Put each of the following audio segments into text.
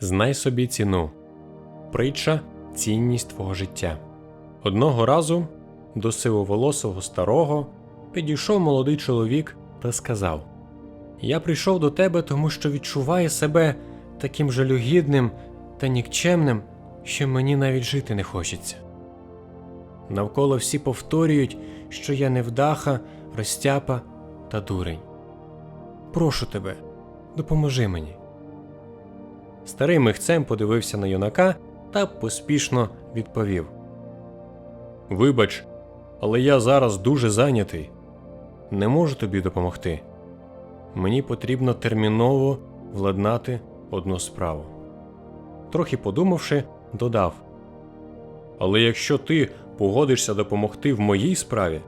Знай собі ціну. Притча цінність твого життя. Одного разу до сивоволосого старого підійшов молодий чоловік та сказав: Я прийшов до тебе, тому що відчуваю себе таким жалюгідним та нікчемним, що мені навіть жити не хочеться. Навколо всі повторюють, що я невдаха, розтяпа та дурень. Прошу тебе, допоможи мені. Старий михцем подивився на юнака та поспішно відповів: Вибач, але я зараз дуже зайнятий. Не можу тобі допомогти. Мені потрібно терміново владнати одну справу. Трохи подумавши, додав: Але якщо ти погодишся допомогти в моїй справі,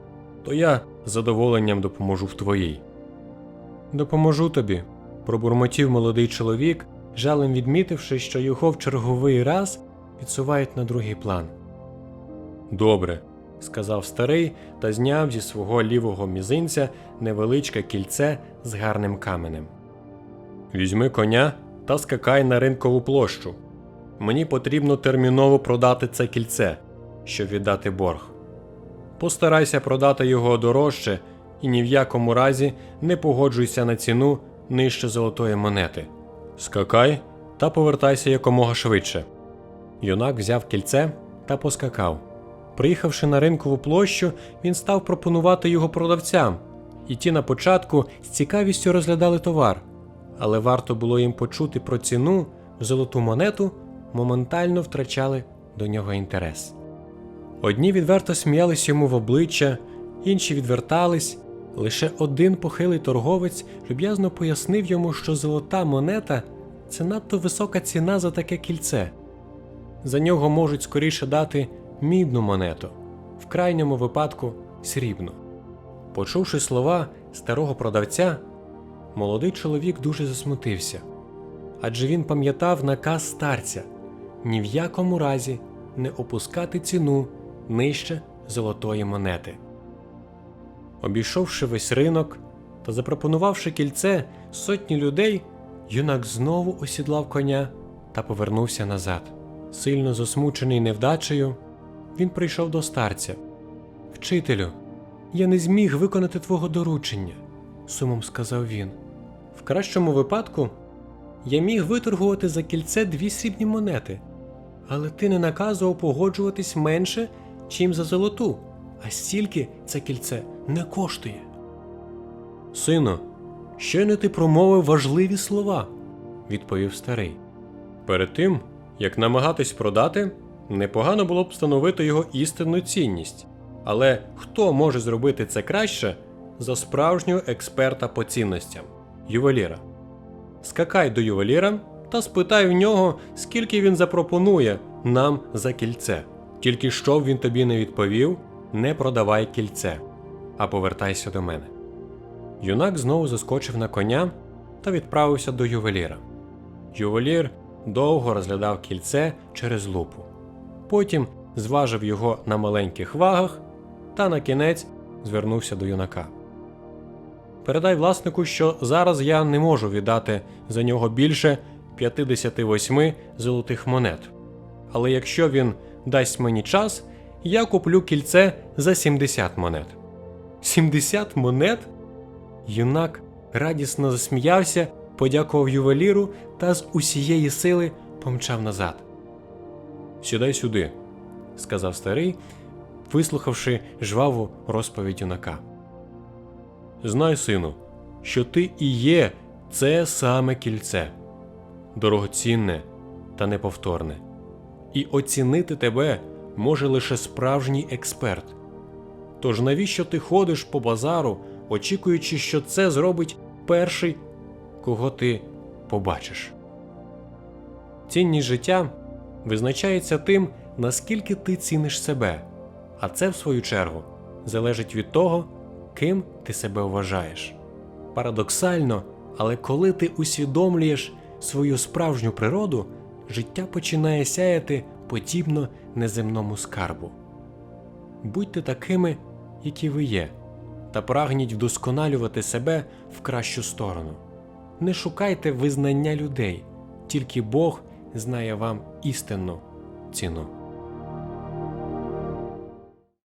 то я з задоволенням допоможу в твоїй. Допоможу тобі, пробурмотів молодий чоловік, жалем відмітивши, що його в черговий раз відсувають на другий план. Добре, сказав старий та зняв зі свого лівого мізинця невеличке кільце з гарним каменем. Візьми коня та скакай на ринкову площу. Мені потрібно терміново продати це кільце, щоб віддати борг. Постарайся продати його дорожче і ні в якому разі не погоджуйся на ціну нижче золотої монети. Скакай та повертайся якомога швидше. Юнак взяв кільце та поскакав. Приїхавши на ринкову площу, він став пропонувати його продавцям, і ті на початку з цікавістю розглядали товар, але варто було їм почути про ціну золоту монету, моментально втрачали до нього інтерес. Одні відверто сміялись йому в обличчя, інші відвертались. Лише один похилий торговець люб'язно пояснив йому, що золота монета це надто висока ціна за таке кільце. За нього можуть скоріше дати мідну монету, в крайньому випадку срібну. Почувши слова старого продавця, молодий чоловік дуже засмутився, адже він пам'ятав наказ старця ні в якому разі не опускати ціну нижче золотої монети. Обійшовши весь ринок та запропонувавши кільце сотні людей, юнак знову осідлав коня та повернувся назад. Сильно засмучений невдачею, він прийшов до старця. Вчителю, я не зміг виконати твого доручення, сумом сказав він. В кращому випадку я міг виторгувати за кільце дві срібні монети, але ти не наказував погоджуватись менше, чим за золоту, а стільки це кільце не коштує. Сину, щойно ти промовив важливі слова, відповів старий. Перед тим, як намагатись продати, непогано було б встановити його істинну цінність. Але хто може зробити це краще за справжнього експерта по цінностям ювеліра? Скакай до ювеліра та спитай в нього, скільки він запропонує нам за кільце. Тільки щоб він тобі не відповів, не продавай кільце, а повертайся до мене. Юнак знову заскочив на коня та відправився до ювеліра. Ювелір довго розглядав кільце через лупу. Потім зважив його на маленьких вагах та на кінець звернувся до юнака. Передай власнику, що зараз я не можу віддати за нього більше 58 золотих монет. Але якщо він дасть мені час, я куплю кільце за 70 монет. 70 монет? Юнак радісно засміявся, подякував ювеліру та з усієї сили помчав назад. Сідай сюди, сказав старий, вислухавши жваву розповідь юнака. Знай, сину, що ти і є це саме кільце, дорогоцінне та неповторне, і оцінити тебе може лише справжній експерт. Тож навіщо ти ходиш по базару, очікуючи, що це зробить перший, кого ти побачиш? Цінність життя визначається тим, наскільки ти ціниш себе, а це, в свою чергу, залежить від того, ким ти себе вважаєш. Парадоксально, але коли ти усвідомлюєш свою справжню природу, життя починає сяяти подібно неземному скарбу. Будьте такими, які ви є, та прагніть вдосконалювати себе в кращу сторону. Не шукайте визнання людей, тільки Бог знає вам істинну ціну.